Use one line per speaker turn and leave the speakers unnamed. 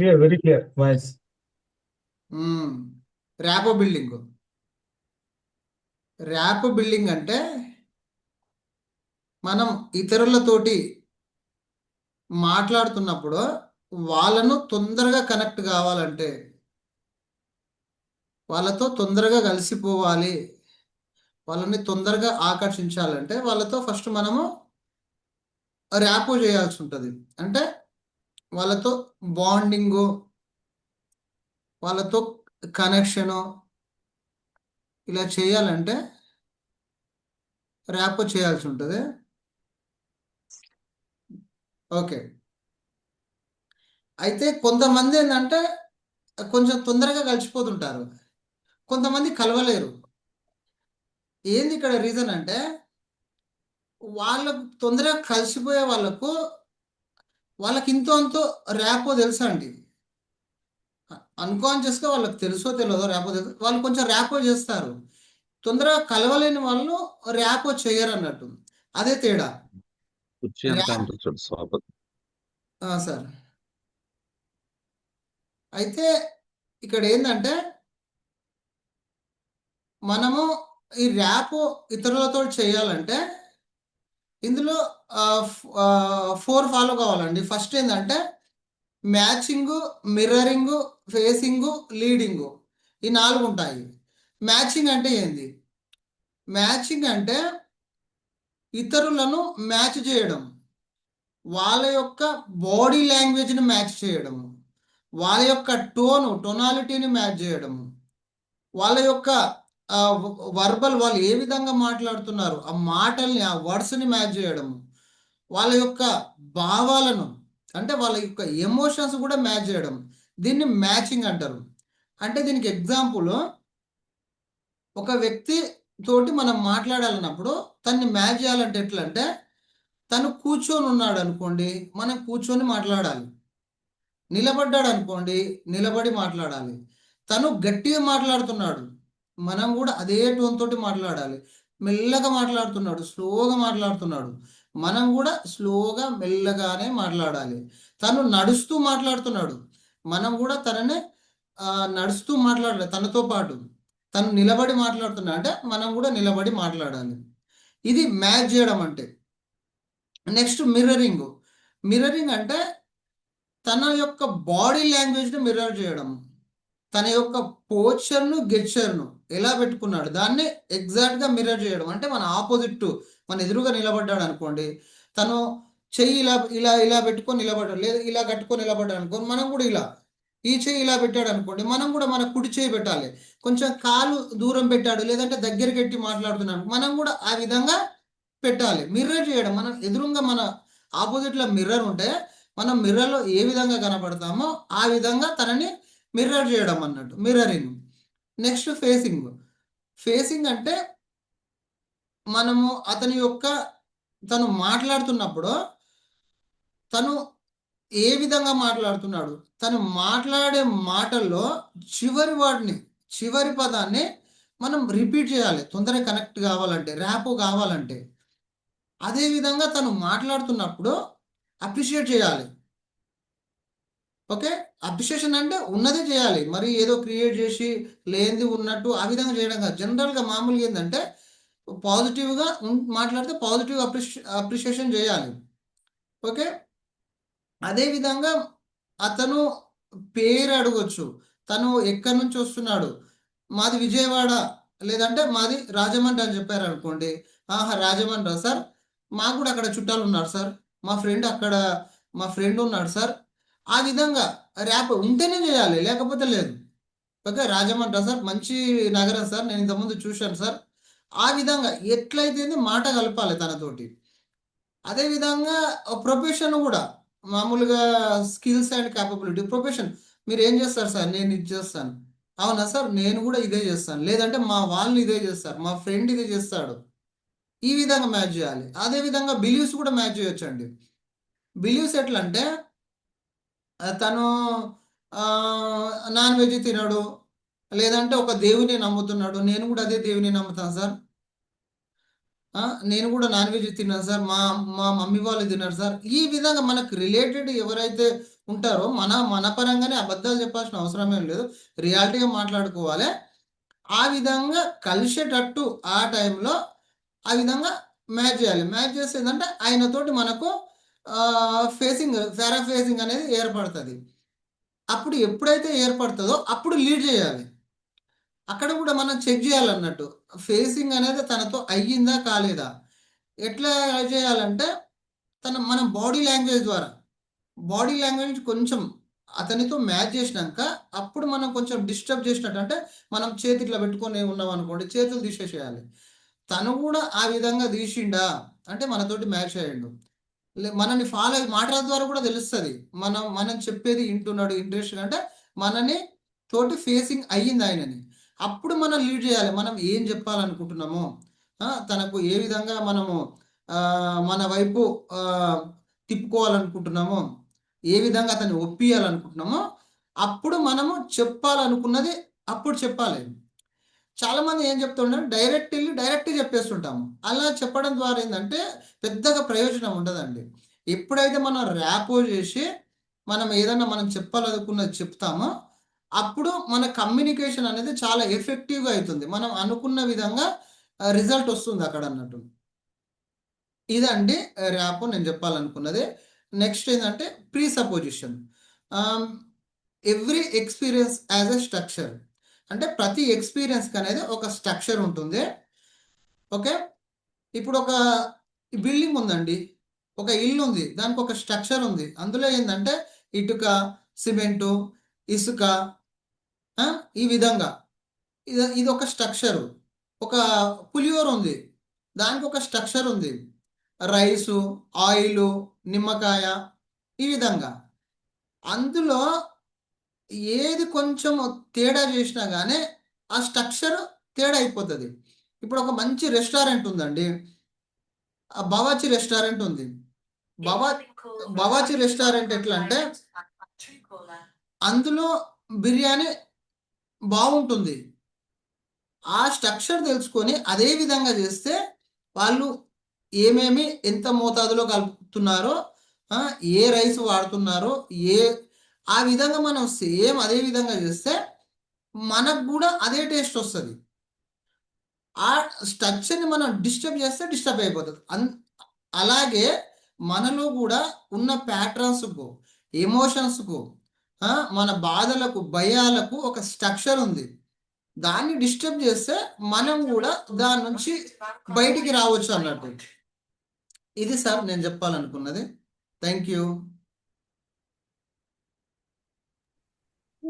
Clear very clear voice
rapport building rapport building అంటే మనం ఇతరులతోటి మాట్లాడుతున్నప్పుడు వాళ్ళను తొందరగా కనెక్ట్ కావాలంటే వాళ్ళతో తొందరగా కలిసిపోవాలి వాళ్ళని తొందరగా ఆకర్షించాలంటే వాళ్ళతో ఫస్ట్ మనము ర్యాపో చేయాల్సి ఉంటుంది. అంటే వాళ్ళతో బాండింగు వాళ్ళతో కనెక్షను ఇలా చేయాలంటే ర్యాప్ చేయాల్సి ఉంటుంది. ఓకే. అయితే కొంతమంది ఏంటంటే కొంచెం తొందరగా కలిసిపోతుంటారు. కొంతమంది కలవలేరు. ఏంది ఇక్కడ రీజన్ అంటే వాళ్ళకు తొందరగా కలిసిపోయే వాళ్ళకు వాళ్ళకి ఇంతో అంతో ర్యాపో తెలుసా అండి అన్కాన్షియస్గా వాళ్ళకి తెలుసో తెలియదో ర్యాపో తెలుసు వాళ్ళు కొంచెం ర్యాపో చేస్తారు. తొందరగా కలవలేని వాళ్ళు ర్యాపో చేయరు అన్నట్టు అదే తేడా. సార్. అయితే ఇక్కడ ఏంటంటే మనము ఈ ర్యాప్ ఇతరులతో చేయాలంటే ఇందులో ఫోర్ ఫాలో కావాలండి. ఫస్ట్ ఏంటంటే మ్యాచింగు మిర్రరింగ్ ఫేసింగు లీడింగు. ఈ నాలుగు ఉంటాయి. మ్యాచింగ్ అంటే ఏంది? మ్యాచింగ్ అంటే ఇతరులను మ్యాచ్ చేయడం. వాళ్ళ యొక్క బాడీ లాంగ్వేజ్ని మ్యాచ్ చేయడము వాళ్ళ యొక్క టోను టొనాలిటీని మ్యాచ్ చేయడము వాళ్ళ యొక్క వర్బల్ వాళ్ళు ఏ విధంగా మాట్లాడుతున్నారు? ఆ మాటల్ని ఆ వర్డ్స్ని మ్యాచ్ చేయడము. వాళ్ళ యొక్క భావాలను అంటే వాళ్ళ యొక్క ఎమోషన్స్ కూడా మ్యాచ్ చేయడం. దీన్ని మ్యాచింగ్ అంటారు. అంటే దీనికి ఎగ్జాంపుల్ ఒక వ్యక్తి తోటి మనం మాట్లాడాలన్నప్పుడు తన్ని మ్యాచ్ చేయాలంటే ఎట్లా అంటే తను కూర్చొని ఉన్నాడు అనుకోండి మనం కూర్చొని మాట్లాడాలి. నిలబడ్డాడు అనుకోండి నిలబడి మాట్లాడాలి. తను గట్టిగా మాట్లాడుతున్నాడు. మనం కూడా అదే టోన్ తోటి మాట్లాడాలి. మెల్లగా మాట్లాడుతున్నాడు స్లోగా మాట్లాడుతున్నాడు. మనం కూడా స్లోగా మెల్లగానే మాట్లాడాలి. తను నడుస్తూ మాట్లాడుతున్నాడు. మనం కూడా తననే నడుస్తూ మాట్లాడాలి తనతో పాటు. తను నిలబడి మాట్లాడుతున్నాడు అంటే మనం కూడా నిలబడి మాట్లాడాలి. ఇది మ్యాచ్ చేయడం అంటే. నెక్స్ట్ మిర్రరింగ్ మిర్రరింగ్ అంటే తన యొక్క బాడీ లాంగ్వేజ్ని మిర్రర్ చేయడం. తన యొక్క పోచర్ను గెచ్చర్ను ఎలా పెట్టుకున్నాడు? దాన్ని ఎగ్జాక్ట్గా మిర్రర్ చేయడం. అంటే మన ఆపోజిట్ మన ఎదురుగా నిలబడ్డాడు అనుకోండి తను చెయ్యి ఇలా ఇలా ఇలా పెట్టుకొని నిలబడ్డాడు లేదా ఇలా కట్టుకొని నిలబడ్డాడు అనుకోండి మనం కూడా ఇలా. ఈ చెయ్యి ఇలా పెట్టాడు అనుకోండి మనం కూడా మన కుడి చేయి పెట్టాలి. కొంచెం కాలు దూరం పెట్టాడు లేదంటే దగ్గరికి పెట్టి మాట్లాడుతున్నాడు మనం కూడా ఆ విధంగా పెట్టాలి. మిర్రర్ చేయడం మనం ఎదురుగా మన ఆపోజిట్లో మిర్రర్ ఉంటే మనం మిర్రర్లో ఏ విధంగా కనపడతామో ఆ విధంగా తనని మిర్రర్ చేయడం అన్నట్టు మిర్రరింగ్. Next facing. ఫేసింగ్ అంటే మనము అతని యొక్క తను మాట్లాడుతున్నప్పుడు తను ఏ విధంగా మాట్లాడుతున్నాడు? తను మాట్లాడే మాటల్లో చివరి వాటిని చివరి పదాన్ని మనం రిపీట్ చేయాలి. తొందరగా కనెక్ట్ కావాలంటే ర్యాపో కావాలంటే. అదే విధంగా తను మాట్లాడుతున్నప్పుడు అప్రిషియేట్ చేయాలి. ఓకే? అప్రిషియేషన్ అంటే ఉన్నదే చేయాలి. మరి ఏదో క్రియేట్ చేసి లేనిది ఉన్నట్టు ఆ విధంగా చేయడం కాదు. జనరల్గా మామూలుగా ఏంటంటే పాజిటివ్గా మాట్లాడితే పాజిటివ్ అప్రిషి అప్రిషియేషన్ చేయాలి. ఓకే? అదేవిధంగా అతను పేరు అడగొచ్చు. తను ఎక్కడి నుంచి వస్తున్నాడు? మాది విజయవాడ. లేదంటే మాది రాజమండ్రి అని చెప్పారు అనుకోండి. ఆహా రాజమండ్రి సార్? మాకు కూడా అక్కడ చుట్టాలు ఉన్నారు సార్. మా ఫ్రెండ్ అక్కడ మా ఫ్రెండ్ ఉన్నాడు సార్. ఆ విధంగా ర్యాప్ ఉంటేనే చేయాలి లేకపోతే లేదు. ఓకే రాజమండ్రి సార్ మంచి నగరం సార్ నేను ఇంతకుముందు చూశాను సార్. ఆ విధంగా ఎట్లయితే మాట కలపాలి తనతోటి. అదేవిధంగా ప్రొఫెషన్ కూడా మామూలుగా స్కిల్స్ అండ్ క్యాపబిలిటీ ప్రొఫెషన్. మీరు ఏం చేస్తారు సార్? నేను ఇది చేస్తాను. అవునా సార్? నేను కూడా ఇదే చేస్తాను. లేదంటే మా వాళ్ళు ఇదే చేస్తారు మా ఫ్రెండ్ ఇదే చేస్తాడు. ఈ విధంగా మ్యాచ్ చేయాలి. అదే విధంగా బిలీవ్స్ కూడా మ్యాచ్ చేయొచ్చండి. బిలీవ్స్ ఎట్లా అంటే తను నాన్ వెజ్ తినడు. లేదంటే ఒక దేవుని నమ్ముతున్నాడు. నేను కూడా అదే దేవుని నమ్ముతాను సార్. నేను కూడా నాన్ వెజ్ తిన్నాను సార్. మా మా మమ్మీ వాళ్ళు తిన్నారు సార్. ఈ విధంగా మనకు రిలేటెడ్ ఎవరైతే ఉంటారో మన మన పరంగానే అబద్ధాలు చెప్పాల్సిన అవసరం ఏం లేదు రియాలిటీగా మాట్లాడుకోవాలి. ఆ విధంగా కలిసేటట్టు ఆ టైంలో ఆ విధంగా మ్యాచ్ చేయాలి. మ్యాచ్ చేస్తే ఏంటంటే ఆయనతోటి మనకు ఫేసింగ్ ఫేసింగ్ అనేది ఏర్పడుతుంది. అప్పుడు ఎప్పుడైతే ఏర్పడుతుందో అప్పుడు లీడ్ చేయాలి. అక్కడ కూడా మనం చెక్ చేయాలన్నట్టు. ఫేసింగ్ అనేది తనతో అయ్యిందా కాలేదా? ఎట్లా చేయాలంటే తన మన బాడీ లాంగ్వేజ్ ద్వారా. బాడీ లాంగ్వేజ్ కొంచెం అతనితో మ్యాచ్ చేసినాక అప్పుడు మనం కొంచెం డిస్టర్బ్ చేసినట్టు అంటే మనం చేతి ఇట్లా పెట్టుకొని ఉన్నాం అనుకోండి చేతులు తీసేసేయాలి. తను కూడా ఆ విధంగా తీసిండా అంటే మనతోటి మ్యాచ్ అయ్యిండు. మనని ఫాలో మాటల ద్వారా కూడా తెలుస్తుంది. మనం మనం చెప్పేది వింటున్నాడు ఇంట్రెస్ట్ అంటే మనని తోటి ఫేసింగ్ అయ్యింది ఆయనని. అప్పుడు మనం లీడ్ చేయాలి. మనం ఏం చెప్పాలనుకుంటున్నామో తనకు ఏ విధంగా మనము మన వైపు తిప్పుకోవాలనుకుంటున్నామో ఏ విధంగా అతన్ని ఒప్పియాలనుకుంటున్నామో అప్పుడు మనము చెప్పాలనుకున్నది అప్పుడు చెప్పాలి. చాలా మంది ఏం చెప్తుంటారు? డైరెక్ట్ వెళ్ళి డైరెక్ట్ చెప్పేస్తుంటాము. అలా చెప్పడం ద్వారా ఏంటంటే పెద్దగా ప్రయోజనం ఉండదండి. ఎప్పుడైతే మనం ర్యాపో చేసి మనం ఏదైనా మనం చెప్పాలనుకున్నది చెప్తామో అప్పుడు మన కమ్యూనికేషన్ అనేది చాలా ఎఫెక్టివ్గా అవుతుంది. మనం అనుకున్న విధంగా రిజల్ట్ వస్తుంది అక్కడ అన్నట్టు. ఇదండి ర్యాప్ నేను చెప్పాలనుకున్నది. నెక్స్ట్ ఏంటంటే presupposition. Every experience has a structure. అంటే ప్రతి ఎక్స్పీరియన్స్కి అనేది ఒక స్ట్రక్చర్ ఉంటుంది. ఓకే ఇప్పుడు ఒక బిల్డింగ్ ఉందండి. ఒక ఇల్లు ఉంది. దానికి ఒక స్ట్రక్చర్ ఉంది. అందులో ఏంటంటే ఇటుక సిమెంటు ఇసుక ఈ విధంగా. ఇది ఇది ఒక స్ట్రక్చరు ఒక పులియోర్ ఉంది. దానికి ఒక స్ట్రక్చర్ ఉంది. రైసు ఆయిలు నిమ్మకాయ ఈ విధంగా. అందులో ఏది కొంచెం తేడా చేసినా కానీ ఆ స్ట్రక్చర్ తేడా అయిపోతుంది. ఇప్పుడు ఒక మంచి రెస్టారెంట్ ఉందండి. ఆ బవాచి రెస్టారెంట్ ఉంది. బవా బవాచి రెస్టారెంట్ ఎట్లా అంటే అందులో బిర్యానీ బాగుంటుంది ఆ స్ట్రక్చర్ తెలుసుకొని అదే విధంగా చేస్తే వాళ్ళు ఏమేమి ఎంత మోతాదులో కలుపుతున్నారో ఏ రైస్ వాడుతున్నారో ఏ ఆ విధంగా మనం సేమ్ అదే విధంగా చేస్తే మనకు కూడా అదే టేస్ట్ వస్తుంది. ఆ స్ట్రక్చర్ని మనం డిస్టర్బ్ చేస్తే డిస్టర్బ్ అయిపోతుంది. అన్ అలాగే మనలో కూడా ఉన్న ప్యాటర్న్స్కు ఎమోషన్స్కు మన బాధలకు భయాలకు ఒక స్ట్రక్చర్ ఉంది. దాన్ని డిస్టర్బ్ చేస్తే మనం కూడా దాని నుంచి బయటికి రావచ్చు అన్నట్టు. ఇది సార్ నేను చెప్పాలనుకున్నది. Thank you